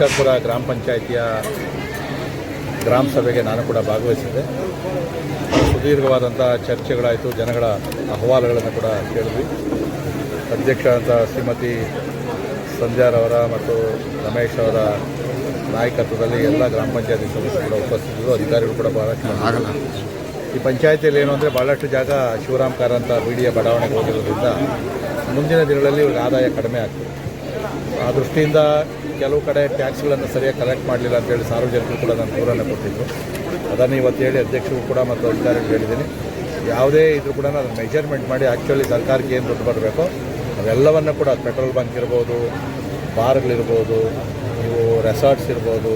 ಕರ್ಪುರ ಗ್ರಾಮ ಪಂಚಾಯಿತಿಯ ಗ್ರಾಮ ಸಭೆಗೆ ನಾನು ಕೂಡ ಭಾಗವಹಿಸಿದ್ದೆ. ಸುದೀರ್ಘವಾದಂಥ ಚರ್ಚೆಗಳಾಯಿತು ಜನಗಳ ಅಹವಾಲುಗಳನ್ನು ಕೂಡ ಕೇಳಿದ್ವಿ. ಅಧ್ಯಕ್ಷರಾದಂಥ ಶ್ರೀಮತಿ ಸಂಧ್ಯಾರವರ ಮತ್ತು ರಮೇಶ್ ಅವರ ನಾಯಕತ್ವದಲ್ಲಿ ಎಲ್ಲ ಗ್ರಾಮ ಪಂಚಾಯತಿ ಸದಸ್ಯರು ಕೂಡ ಉಪಸ್ಥಿತರು ಅಧಿಕಾರಿಗಳು ಕೂಡ ಬಹಳಷ್ಟು ಆಗಲ್ಲ. ಈ ಪಂಚಾಯತಿಯಲ್ಲಿ ಏನು ಅಂದರೆ ಭಾಳಷ್ಟು ಜಾಗ ಶಿವರಾಮ್ ಕಾರಂತ ಬಿ ಡಿಯ ಬಡಾವಣೆಗೆ ಹೋಗಿರೋದ್ರಿಂದ ಮುಂದಿನ ದಿನಗಳಲ್ಲಿ ಇವ್ರಿಗೆ ಆದಾಯ ಕಡಿಮೆ ಆಗ್ತದೆ. ಆ ದೃಷ್ಟಿಯಿಂದ ಕೆಲವು ಕಡೆ ಟ್ಯಾಕ್ಸ್ಗಳನ್ನು ಸರಿಯಾಗಿ ಕಲೆಕ್ಟ್ ಮಾಡಲಿಲ್ಲ ಅಂತೇಳಿ ಸಾರ್ವಜನಿಕರು ಕೂಡ ನಾನು ದೂರನ್ನು ಕೊಟ್ಟಿದ್ದು. ಅದನ್ನು ಇವತ್ತು ಹೇಳಿ ಅಧ್ಯಕ್ಷರು ಕೂಡ ಮತ್ತು ಅಧಿಕಾರಿಗಳು ಹೇಳಿದ್ದೀನಿ. ಯಾವುದೇ ಇದ್ರೂ ಕೂಡ ಅದನ್ನು ಮೆಜರ್ಮೆಂಟ್ ಮಾಡಿ ಆ್ಯಕ್ಚುಲಿ ಸರ್ಕಾರಕ್ಕೆ ಏನು ದುಡ್ಡು ಬರಬೇಕು ಅವೆಲ್ಲವನ್ನು ಕೂಡ ಪೆಟ್ರೋಲ್ ಬಂಕ್ ಇರ್ಬೋದು ಬಾರ್ಗಳಿರ್ಬೋದು ನೀವು ರೆಸಾರ್ಟ್ಸ್ ಇರ್ಬೋದು,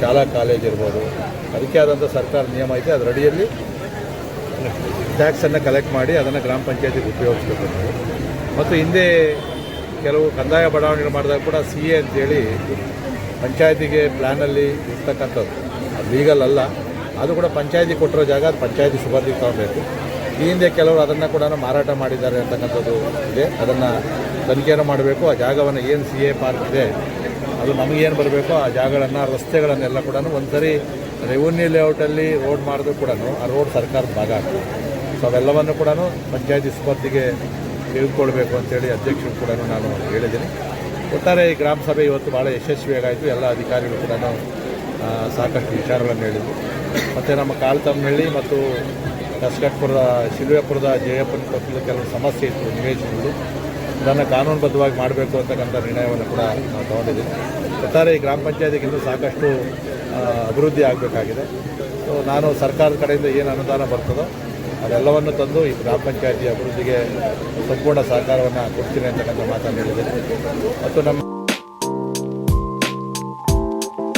ಶಾಲಾ ಕಾಲೇಜ್ ಇರ್ಬೋದು, ಅದಕ್ಕೆ ಆದಂಥ ಸರ್ಕಾರ ನಿಯಮ ಐತೆ ಅದರ ಅಡಿಯಲ್ಲಿ ಟ್ಯಾಕ್ಸನ್ನು ಕಲೆಕ್ಟ್ ಮಾಡಿ ಅದನ್ನು ಗ್ರಾಮ ಪಂಚಾಯತಿಗೆ ಉಪಯೋಗಿಸ್ಬೇಕು ಮತ್ತು ಹಿಂದೆ ಕೆಲವು ಕಂದಾಯ ಬಡಾವಣೆಗಳು ಮಾಡಿದಾಗ ಕೂಡ ಸಿ ಎ ಅಂತೇಳಿ ಪಂಚಾಯತಿಗೆ ಪ್ಲ್ಯಾನಲ್ಲಿ ಇರ್ತಕ್ಕಂಥದ್ದು. ಅದು ಲೀಗಲ್ ಅಲ್ಲ. ಅದು ಕೂಡ ಪಂಚಾಯತಿ ಕೊಟ್ಟಿರೋ ಜಾಗ, ಅದು ಪಂಚಾಯತಿ ಸುಬರ್ದಿಗೆ ತಗೊಬೇಕು ಈ ಹಿಂದೆ ಕೆಲವರು ಅದನ್ನು ಕೂಡ ಮಾರಾಟ ಮಾಡಿದ್ದಾರೆ ಅಂತಕ್ಕಂಥದ್ದು ಇದೆ. ಅದನ್ನು ತನಿಖೆಯನ್ನು ಮಾಡಬೇಕು. ಆ ಜಾಗವನ್ನು ಏನು ಸಿ ಎ ಪಾರ್ಕ್ ಇದೆ, ಅದು ನಮಗೇನು ಬರಬೇಕು, ಆ ಜಾಗಗಳನ್ನು, ರಸ್ತೆಗಳನ್ನೆಲ್ಲ ಕೂಡ ಒಂದ್ಸರಿ ರೆವಿನ್ಯೂ ಲೇಔಟಲ್ಲಿ ರೋಡ್ ಮಾಡಿದ್ರು ಕೂಡ ಆ ರೋಡ್ ಸರ್ಕಾರದ ಭಾಗ ಆಗ್ತದೆ. ಸೊ ಅವೆಲ್ಲವನ್ನು ಕೂಡ ಪಂಚಾಯತಿ ಸ್ಪರ್ಧಿಗೆ ತೆಗೆದುಕೊಳ್ಬೇಕು ಅಂತೇಳಿ ಅಧ್ಯಕ್ಷರು ಕೂಡ ನಾನು ಹೇಳಿದ್ದೀನಿ. ಒಟ್ಟಾರೆ ಈ ಗ್ರಾಮ ಸಭೆ ಇವತ್ತು ಭಾಳ ಯಶಸ್ವಿಯಾಗಾಯಿತು. ಎಲ್ಲ ಅಧಿಕಾರಿಗಳು ಕೂಡ ನಾವು ಸಾಕಷ್ಟು ವಿಚಾರಗಳನ್ನು ಹೇಳಿದರು ಮತ್ತು ನಮ್ಮ ಕಾಲತಮ್ಮಳ್ಳಿ ಮತ್ತು ಕಸ್ಕಟ್ಪುರದ ಶಿಲ್ವೇಪುರದ ಜಯಪ್ಪನ ಪಕ್ಕದ ಕೆಲವು ಸಮಸ್ಯೆ ಇತ್ತು ನಿವೇಶನಗಳು ಅದನ್ನು ಕಾನೂನುಬದ್ಧವಾಗಿ ಮಾಡಬೇಕು ಅಂತಕ್ಕಂಥ ನಿರ್ಣಯವನ್ನು ಕೂಡ ನಾವು ತಗೊಂಡಿದ್ದೀವಿ. ಒಟ್ಟಾರೆ ಈ ಗ್ರಾಮ ಪಂಚಾಯತಿಗೆ ಇನ್ನೂ ಸಾಕಷ್ಟು ಅಭಿವೃದ್ಧಿ ಆಗಬೇಕಾಗಿದೆ. ಸೊ ನಾನು ಸರ್ಕಾರದ ಕಡೆಯಿಂದ ಏನು ಅನುದಾನ ಬರ್ತದೋ ಅದೆಲ್ಲವನ್ನು ತಂದು ಈ ಗ್ರಾಮ ಪಂಚಾಯತಿ ಅಭಿವೃದ್ಧಿಗೆ ಸಂಪೂರ್ಣ ಸಹಕಾರವನ್ನು ಕೊಡ್ತೀನಿ ಅಂತಕ್ಕಂಥ ಮಾತನ್ನು ಹೇಳಿದ್ದೇನೆ ಮತ್ತು ನಮ್ಮ